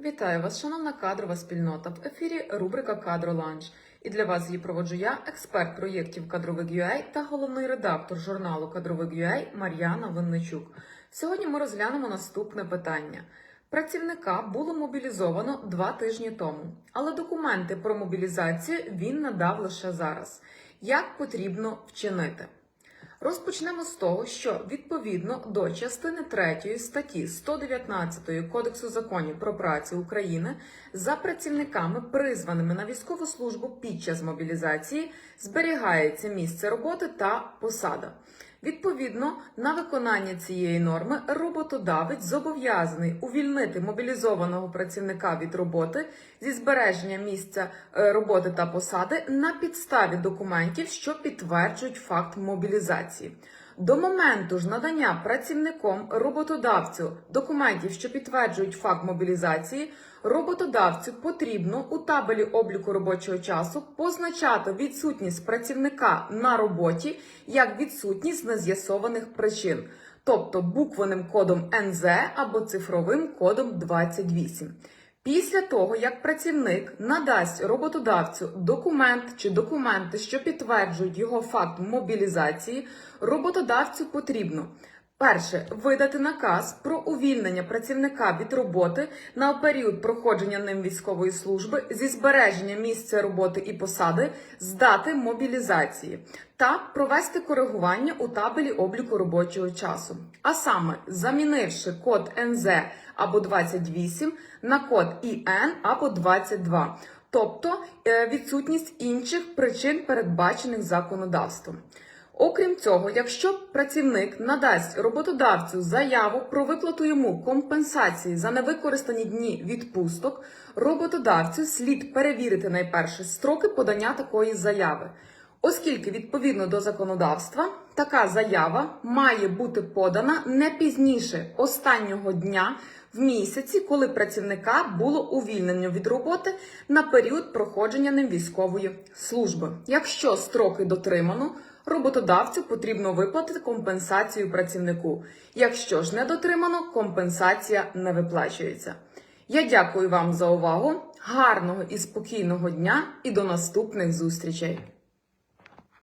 Вітаю вас, шановна кадрова спільнота. В ефірі рубрика Кадроланч. І для вас її проводжу я, експерт проєктів Кадровик.UA та головний редактор журналу Кадровик.UA Мар'яна Винничук. Сьогодні ми розглянемо наступне питання. Працівника було мобілізовано два тижні тому, але документи про мобілізацію він надав лише зараз. Як потрібно вчинити? Розпочнемо з того, що відповідно до частини 3 статті 119 Кодексу законів про працю України за працівниками, призваними на військову службу під час мобілізації, зберігається місце роботи та посада. Відповідно, на виконання цієї норми роботодавець зобов'язаний увільнити мобілізованого працівника від роботи зі збереження місця е, роботи та посади на підставі документів, що підтверджують факт мобілізації. До моменту ж надання працівником роботодавцю документів, що підтверджують факт мобілізації, роботодавцю потрібно у табелі обліку робочого часу позначати відсутність працівника на роботі як відсутність нез'ясованих причин, тобто буквеним кодом НЗ або цифровим кодом 28. Після того, як працівник надасть роботодавцю документ чи документи, що підтверджують його факт мобілізації, роботодавцю потрібно перше видати наказ про увільнення працівника від роботи на період проходження ним військової служби зі збереження місця роботи і посади з дати мобілізації та провести коригування у табелі обліку робочого часу, а саме замінивши код НЗ або 28 на код ІН або 22, тобто е, відсутність інших причин, передбачених законодавством. Окрім цього, якщо працівник надасть роботодавцю заяву про виплату йому компенсації за невикористані дні відпусток, роботодавцю слід перевірити найперше строки подання такої заяви. Оскільки відповідно до законодавства така заява має бути подана не пізніше останнього дня в місяці, коли працівника було увільнено від роботи на період проходження ним військової служби. Якщо строки дотримано, роботодавцю потрібно виплатити компенсацію працівнику. Якщо ж не дотримано, компенсація не виплачується. Я дякую вам за увагу. Гарного і спокійного дня і до наступних зустрічей!